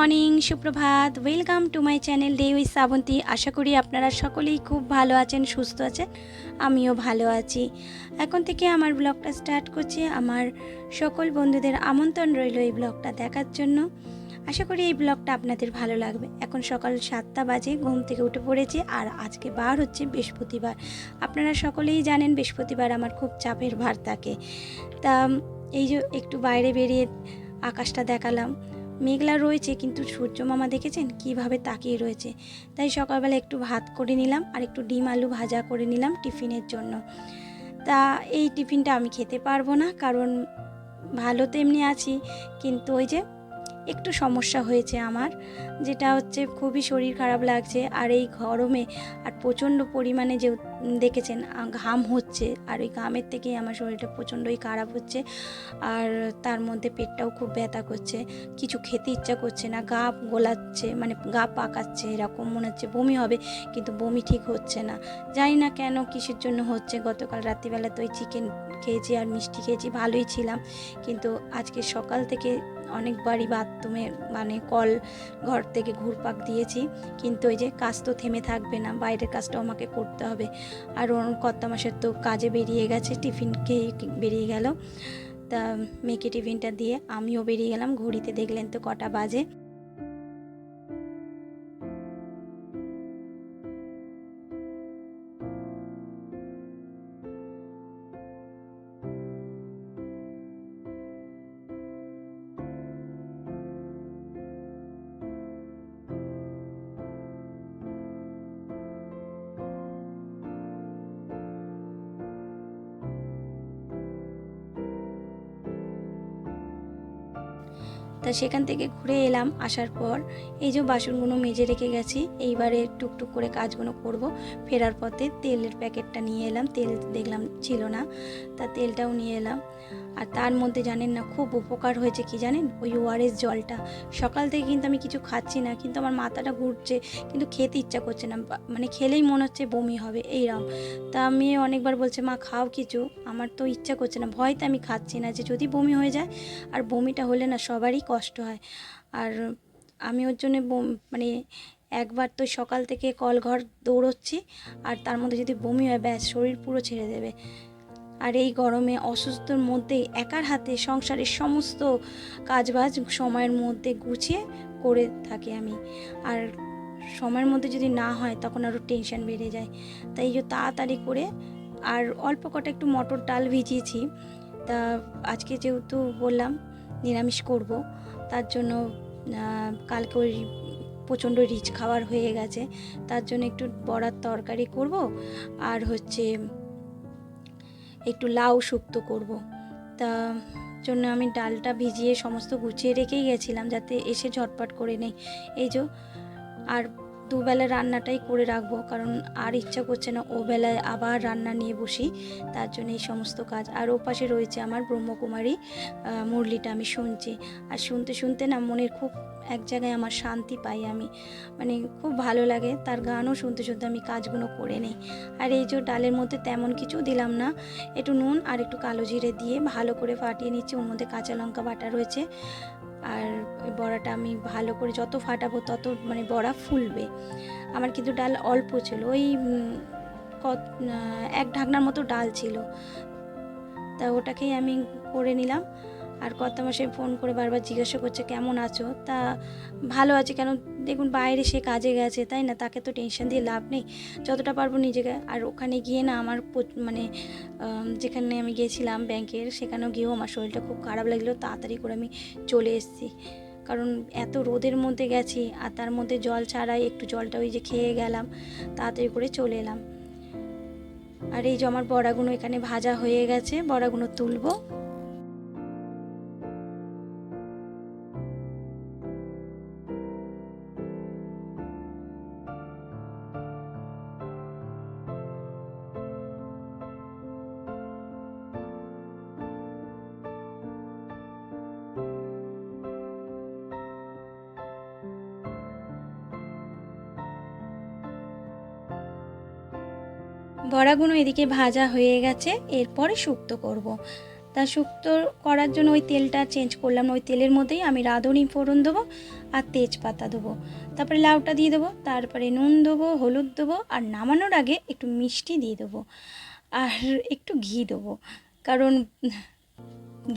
Morning, সুপ্রভাত। Welcome to my channel day with Srabanti আশা করি আপনারা সকলেই খুব ভালো আছেন, সুস্থ আছেন। আমিও ভালো আছি। এখন থেকে আমার ব্লগটা স্টার্ট করছি। আমার সকল বন্ধুদের আমন্ত্রণ রইল এই ব্লগটা দেখার জন্য। আশা করি এই ব্লগটা আপনাদের ভালো লাগবে। এখন সকাল সাতটা বাজে, ঘুম থেকে উঠে পড়েছি আর আজকে বার হচ্ছে বৃহস্পতিবার। আপনারা সকলেই জানেন, বৃহস্পতিবার আমার খুব চাপের ভার থাকে। তা, এই যে একটু বাইরে বেরিয়ে আকাশটা দেখালাম। মেঘলা রয়েছে, কিন্তু সূর্য মামা দেখেছেন কীভাবে তাকিয়ে রয়েছে। তাই সকালবেলা একটু ভাত করে নিলাম আর একটু ডিম আলু ভাজা করে নিলাম টিফিনের জন্য। তা এই টিফিনটা আমি খেতে পারব না, কারণ ভালো তো এমনি আছি, কিন্তু ওই যে একটু সমস্যা হয়েছে আমার, যেটা হচ্ছে খুবই শরীর খারাপ লাগছে, আর এই গরমে আর প্রচণ্ড পরিমাণে যে দেখেছেন ঘাম হচ্ছে, আর ওই ঘামের থেকেই আমার শরীরটা প্রচণ্ডই খারাপ হচ্ছে, আর তার মধ্যে পেটটাও খুব ব্যথা করছে, কিছু খেতে ইচ্ছা করছে না, গা গোলাচ্ছে মানে গা পাকাচ্ছে, এরকম মনে হচ্ছে বমি হবে, কিন্তু বমি ঠিক হচ্ছে না। জানি না কেন কিসের জন্য হচ্ছে, গতকাল রাত্রিবেলা তো ওই চিকেন খেয়েছি আর মিষ্টি খেয়েছি, ভালোই ছিলাম, কিন্তু আজকে সকাল থেকে অনেকবারই বাথরুমে মানে কল ঘর থেকে ঘুরপাক দিয়েছি। কিন্তু ওই যে কাজ তো থেমে থাকবে না, বাইরের কাজটাও আমাকে করতে হবে। আর ওর কর্তা মাসের তো কাজে বেরিয়ে গেছে, টিফিন খেয়ে বেরিয়ে গেল। তা মেয়েকে টিফিনটা দিয়ে আমিও বেরিয়ে গেলাম, ঘড়িতে দেখলেন তো কটা বাজে। তা সেখান থেকে ঘুরে এলাম, আসার পর এই যে বাসনগুলো মেজে রেখে গেছি, এইবারে টুকটুক করে কাজগুলো করব। ফেরার পথে তেলের প্যাকেটটা নিয়ে এলাম, তেল দেখলাম ছিল না, তা তেলটাও নিয়ে এলাম। আর তার মধ্যে জানেন না খুব উপকার হয়েছে কি জানেন? ওই ওআরএস জলটা। সকাল থেকে কিন্তু আমি কিছু খাচ্ছি না, কিন্তু আমার মাথাটা ঘুরছে, কিন্তু খেতে ইচ্ছা করছে না। মানে খেলেই মনে হচ্ছে বমি হবে এইরকম তা আমি অনেকবার বলছে, মা, খাও কিছু। আমার তো ইচ্ছা করছে না, ভয়তে আমি খাচ্ছি না যে যদি বমি হয়ে যায়, আর বমিটা হলে না সবারই কষ্ট হয়। আর আমি ওর জন্য মানে একবার তো সকাল থেকে কলঘর দৌড়চ্ছি, আর তার মধ্যে যদি বমি হয়, ব্যাস, শরীর পুরো ছেড়ে দেবে। আর এই গরমে অসুস্থর মধ্যে একার হাতে সংসারের সমস্ত কাজবাজ সময়ের মধ্যে গুছিয়ে করে থাকি আমি। আর সময়ের মধ্যে যদি না হয় তখন আরও টেনশন বেড়ে যায়। তাই যে তাড়াতাড়ি করে আর অল্প কটা একটু মটর ডাল ভিজিয়েছি। তা আজকে যেহেতু বললাম নিরামিষ করব, তার জন্য কালকে ওই প্রচণ্ড রিচ খাবার হয়ে গেছে। তার জন্য একটু বড়ার তরকারি করব। আর হচ্ছে একটু লাউ শুক্তো করব। তা জন্য আমি ডালটা ভিজিয়ে সমস্ত গুছিয়ে রেখেই গেছিলাম যাতে এসে ঝটপট করে নেই। এই যে, আর দুবেলা রান্নাটাই করে রাখব, কারণ আর ইচ্ছা করছে না ও বেলায় আবার রান্না নিয়ে বসি, তার জন্য এই সমস্ত কাজ। আর ও পাশে রয়েছে আমার ব্রহ্মকুমারী মুরলিটা আমি শুনছি। আর শুনতে শুনতে না মনের খুব এক জায়গায় আমার শান্তি পাই আমি। মানে খুব ভালো লাগে, তার গানও শুনতে শুনতে আমি কাজগুলো করে নেই। আর এই যে ডালের মধ্যে তেমন কিছু দিলাম না, একটু নুন আর একটু কালো জিরে দিয়ে ভালো করে ফাটিয়ে নিচ্ছি। ওর মধ্যে কাঁচা লঙ্কা বাটা রয়েছে। আর বড়াটা আমি ভালো করে যত ফাটাবো তত মানে বড়া ফুলবে। আমার কিন্তু ডাল অল্প ছিল, ওই কত এক ঢাকনার মতো ডাল ছিল। তা ওটাকেই আমি করে নিলাম। আর কত মাসে ফোন করে বারবার জিজ্ঞাসা করছে, কেমন আছো? তা ভালো আছে কেন? দেখুন, বাইরে সে কাজে গেছে, তাই না? তাকে তো টেনশন দিয়ে লাভ নেই। যতটা পারব নিজেকে, আর ওখানে গিয়ে না আমার মানে যেখানে আমি গিয়েছিলাম ব্যাংকের সেখানেও গিয়েও আমার শরীরটা খুব খারাপ লাগল। তাড়াতাড়ি করে আমি চলে এসেছি। কারণ এত রোদের মধ্যে গেছি, আর তার মধ্যে জল ছাড়াই একটু জলটা ওই যে খেয়ে গেলাম, তাড়াতাড়ি করে চলে এলাম। আর এই যে আমার বড়াগুলো এখানে ভাজা হয়ে গেছে বড়াগুলো তুলবো। বড়াগুলো এদিকে ভাজা হয়ে গেছে, এরপরে শুক্তো করব। তা শুক্তো করার জন্য ওই তেলটা চেঞ্জ করলাম, ওই তেলের মধ্যেই আমি রাঁধুনি ফোড়ন দেবো আর তেজপাতা দেবো তারপরে লাউটা দিয়ে দেবো, তারপরে নুন দেবো, হলুদ দেবো আর নামানোর আগে একটু মিষ্টি দিয়ে দেবো আর একটু ঘি দেবো, কারণ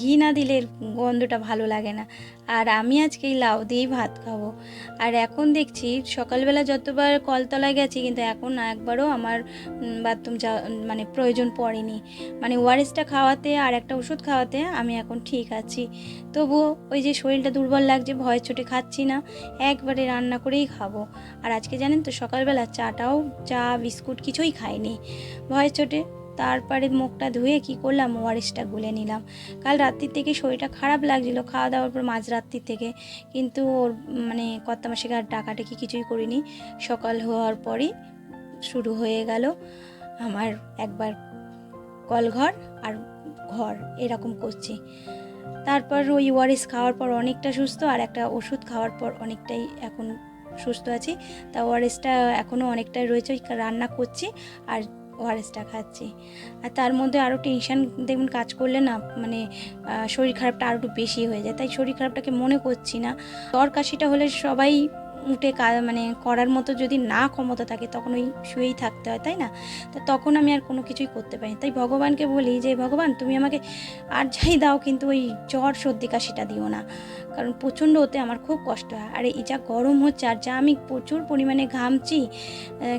ঘি না দিলে গন্ধটা ভালো লাগে না। আর আমি আজকে এই লাউ দিয়েই ভাত খাব। আর এখন দেখছি সকালবেলা যতবার কলতলায় গেছি, কিন্তু এখন একবারও আমার বাথরুম যা মানে প্রয়োজন পড়েনি। মানে ওআরএসটা খাওয়াতে আর একটা ওষুধ খাওয়াতে আমি এখন ঠিক আছি। তবুও ওই যে শরীরটা দুর্বল লাগছে ভয় ছোটে খাচ্ছি না, একবারে রান্না করেই খাব। আর আজকে জানেন তো সকালবেলা চাটাও, চা, বিস্কুট কিছুই খাইনি। ভয় চোটে তারপরে মুখটা ধুয়ে কি করলাম ওয়ারিসটা গুলে নিলাম। কাল রাত্রির থেকে শরীরটা খারাপ লাগছিল, খাওয়া দাওয়ার পর মাঝরাত্রির থেকে। কিন্তু ওর মানে কর্তা মাসিকে আর ডাকাটাকি কিছুই করিনি। সকাল হওয়ার পরই শুরু হয়ে গেল আমার একবার কলঘর আর ঘর, এরকম করছি। তারপর ওই ওয়ারিস খাওয়ার পর অনেকটা সুস্থ আর একটা ওষুধ খাওয়ার পর অনেকটাই এখন সুস্থ আছি। তা ওয়ারেসটা এখনও অনেকটাই রয়েছে, ওই রান্না করছি আর ওআরএসটা খাচ্ছি। আর তার মধ্যে আরও টেনশান দেখবেন কাজ করলে না মানে শরীর খারাপটা আরও একটু বেশি হয়ে যায়। তাই শরীর খারাপটাকে মনে করছি না। জ্বর কাশিটা হলে সবাই উঠে মানে করার মতো যদি না ক্ষমতা থাকে, তখন ওই শুয়েই থাকতে হয়, তাই না? তো তখন আমি আর কোনো কিছুই করতে পারি। তাই ভগবানকে বলি যে, ভগবান, তুমি আমাকে আর যাই দাও, কিন্তু ওই জ্বর সর্দি কাশিটা দিও না। কারণ প্রচণ্ড ওতে আমার খুব কষ্ট হয়। আর, এই যা গরম হচ্ছে, আর যা আমি প্রচুর পরিমাণে ঘামছি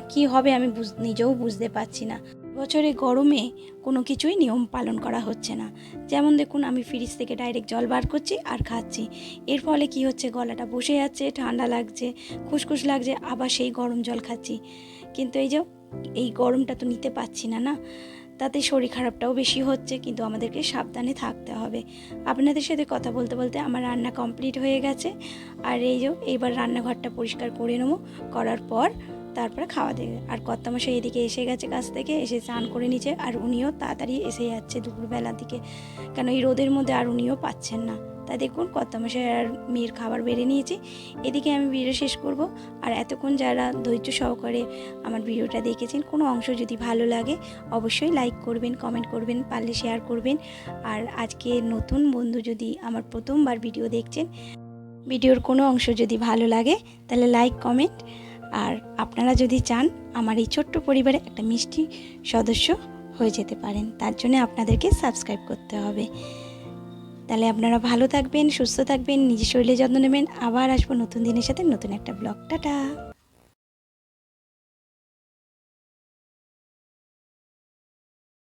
কি হবে আমি বুঝ- নিজেও বুঝতে পারছি না। বছরে গরমে কোনো কিছুই নিয়ম পালন করা হচ্ছে না। যেমন দেখুন, আমি ফ্রিজ থেকে ডাইরেক্ট জল বার করছি আর খাচ্ছি। এর ফলে কি হচ্ছে? গলাটা বসে যাচ্ছে, ঠান্ডা লাগছে, খুসখুস লাগছে, আবার সেই গরম জল খাচ্ছি। কিন্তু এই যে, এই গরমটা তো নিতে পারছি না না? তাতে শরীর খারাপটাও বেশি হচ্ছে, কিন্তু আমাদেরকে সাবধানে থাকতে হবে। আপনাদের সাথে কথা বলতে বলতে আমার রান্না কমপ্লিট হয়ে গেছে। আর এই যে, এইবার রান্নাঘরটা পরিষ্কার করে নেব, করার পর তারপরে খাওয়া দেবে। আর কর্তামশাই এদিকে এসে গেছে কাছ থেকে, এসে স্নান করে নিচ্ছে আর উনিও তাড়াতাড়ি এসে যাচ্ছে দুপুরবেলার দিকে। কেন এই রোদের মধ্যে আর উনিও পাচ্ছেন না। তাই দেখুন, কর্তামশাই আর মেয়ের খাবার বেড়ে নিয়েছি। এদিকে আমি ভিডিও শেষ করব। আর এতক্ষণ যারা ধৈর্য সহকারে আমার ভিডিওটা দেখেছেন, কোনো অংশ যদি ভালো লাগে, অবশ্যই লাইক করবেন কমেন্ট করবেন, পারলে শেয়ার করবেন। আর আজকে নতুন বন্ধু যদি আমার প্রথমবার ভিডিও দেখছেন ভিডিওর কোনো অংশ যদি ভালো লাগে, তাহলে লাইক কমেন্ট আর আপনারা যদি চান, আমার এই ছোট্ট পরিবারে একটা মিষ্টি সদস্য হয়ে যেতে পারেন। তার জন্য আপনাদেরকে সাবস্ক্রাইব করতে হবে। তাহলে আপনারা ভালো থাকবেন, সুস্থ থাকবেন, নিজের শরীরে যত্ন নেবেন। আবার আসব নতুন দিনের সাথে নতুন একটা ব্লগ টাটা!